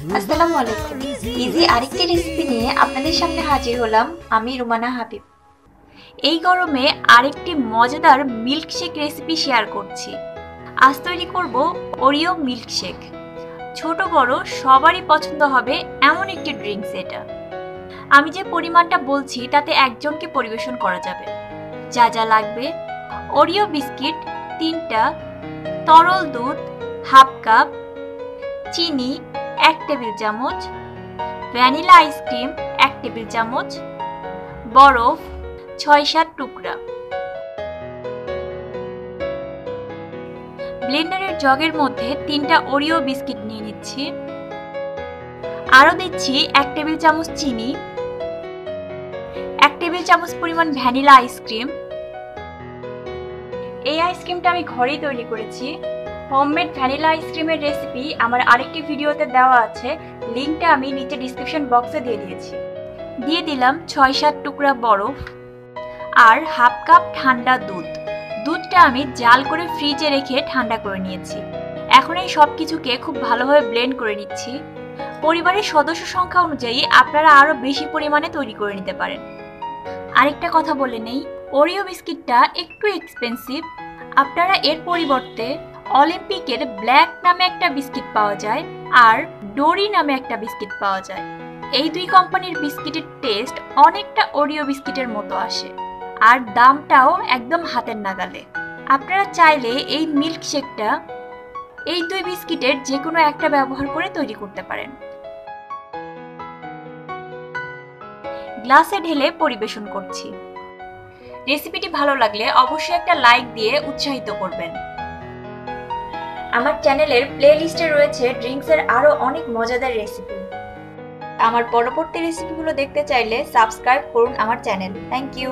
আসসালামু আলাইকুম। ইজি আরেকটি রেসিপি নিয়ে আপনাদের সামনে হাজির হলাম আমি রুমানা হাবিব। এই গরমে আরেকটি মজাদার মিল্কশেক রেসিপি শেয়ার করছি। আজ তৈরি করব ওরিও মিল্কশেক ছোট, বড়, সবারই পছন্দ হবে এমন একটি ড্রিঙ্কস এটা। আমি যে পরিমাণটা বলছি, তাতে একজনকে পরিবেশন করা যাবে। যা যা লাগবে। ওরিও বিস্কিট তিনটা, তরল দুধ হাফ কাপ চিনি এক টেবিল চামচ, ভ্যানিলা আইসক্রিম এক টেবিল চামচ, বরফ ছয় সাত টুকরা। ব্লেন্ডারের জগের মধ্যে তিনটা ওরিও বিস্কিট নিয়ে নিচ্ছি। আরও দিচ্ছি এক টেবিল চামচ চিনি, এক টেবিল চামচ পরিমাণ ভ্যানিলা আইসক্রিম এই আইসক্রিমটা আমি ঘরেই তৈরি করেছি। হোমমেড ভ্যানিলা আইসক্রিমের রেসিপি আমার আরেকটি ভিডিওতে দেওয়া আছে। লিঙ্কটা আমি নিচে ডিসক্রিপশন বক্সে দিয়ে দিয়েছি। দিয়ে দিলাম ছয় সাত টুকরা বরফ আর হাফ কাপ ঠান্ডা দুধ। দুধটা আমি জাল করে ফ্রিজে রেখে ঠান্ডা করে নিয়েছি। এখন এই সব কিছুকে খুব ভালোভাবে ব্লেন্ড করে নিচ্ছি। পরিবারের সদস্য সংখ্যা অনুযায়ী আপনারা আরও বেশি পরিমাণে তৈরি করে নিতে পারেন। আরেকটা কথা বলে নেই ওরিও বিস্কিটটা একটু এক্সপেন্সিভ আপনারা এর পরিবর্তে অলিম্পিকের ব্ল্যাক নামে একটা বিস্কিট পাওয়া যায় আর ডোরি নামে একটা বিস্কিট পাওয়া যায়। এই দুই কোম্পানির বিস্কিটের টেস্ট অনেকটা ওরিও বিস্কিটের মতো আসে আর দামটাও একদম হাতের নাগালে। আপনারা চাইলে এই মিল্ক শেকটা এই দুই বিস্কিটের যে কোনো একটা ব্যবহার করে তৈরি করতে পারেন। গ্লাসে ঢেলে পরিবেশন করছি। রেসিপিটি ভালো লাগলে অবশ্যই একটা লাইক দিয়ে উৎসাহিত করবেন। আমার চ্যানেলের প্লেলিস্টে রয়েছে ড্রিঙ্কসের আরও অনেক মজাদার রেসিপি আমার পরবর্তী রেসিপিগুলো দেখতে চাইলে সাবস্ক্রাইব করুন আমার চ্যানেল। Thank you